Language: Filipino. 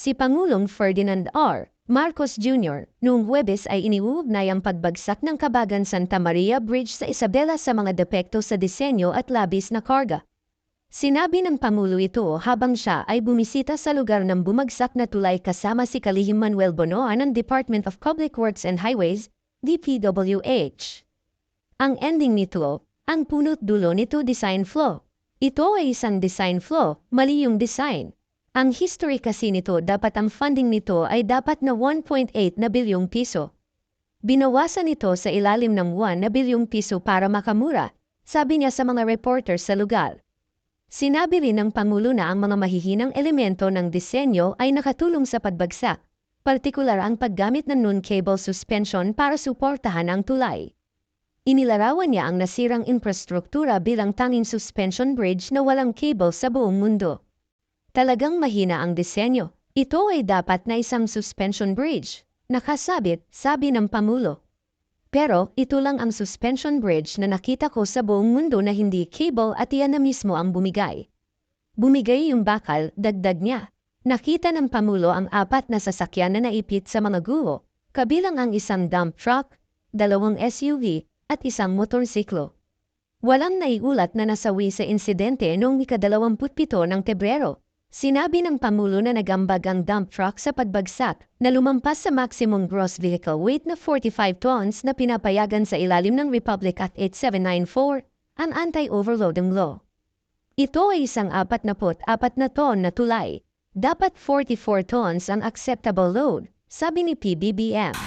Si Pangulong Ferdinand R. Marcos Jr. noong Huwebes ay iniuugnay ang pagbagsak ng Kabagan Santa Maria Bridge sa Isabela sa mga depekto sa disenyo at labis na karga. Sinabi ng Pangulo ito habang siya ay bumisita sa lugar ng bumagsak na tulay kasama si Kalihim Manuel Bonoan ng Department of Public Works and Highways, DPWH. Ang ending nito, ang punot dulo nito design flow. Ito ay isang design flow, mali yung design. Ang history kasi nito dapat ang funding nito ay dapat na 1.8 na bilyong piso. Binawasan ito sa ilalim ng 1 na bilyong piso para makamura, sabi niya sa mga reporter sa lugar. Sinabi rin ng Pangulo na ang mga mahihinang elemento ng disenyo ay nakatulong sa pagbagsak, partikular ang paggamit ng non-cable suspension para suportahan ang tulay. Inilarawan niya ang nasirang infrastruktura bilang tanging suspension bridge na walang cable sa buong mundo. Talagang mahina ang disenyo. Ito ay dapat na isang suspension bridge. Nakasabit, sabi ng Pamulo. Pero ito lang ang suspension bridge na nakita ko sa buong mundo na hindi cable at iyan na mismo ang bumigay. Bumigay yung bakal, dagdag niya. Nakita ng Pamulo ang apat na sasakyan na naipit sa mga guho, kabilang ang isang dump truck, dalawang SUV, at isang motorsiklo. Walang naiulat na nasawi sa insidente noong ikadalawamputpito ng Tebrero. Sinabi ng Pamulo na nagambag ang dump truck sa pagbagsak na lumampas sa maximum gross vehicle weight na 45 tons na pinapayagan sa ilalim ng Republic Act 8794, ang anti-overloading law. Ito ay isang apat na put apat na ton na tulay. Dapat 44 tons ang acceptable load, sabi ni PBBM.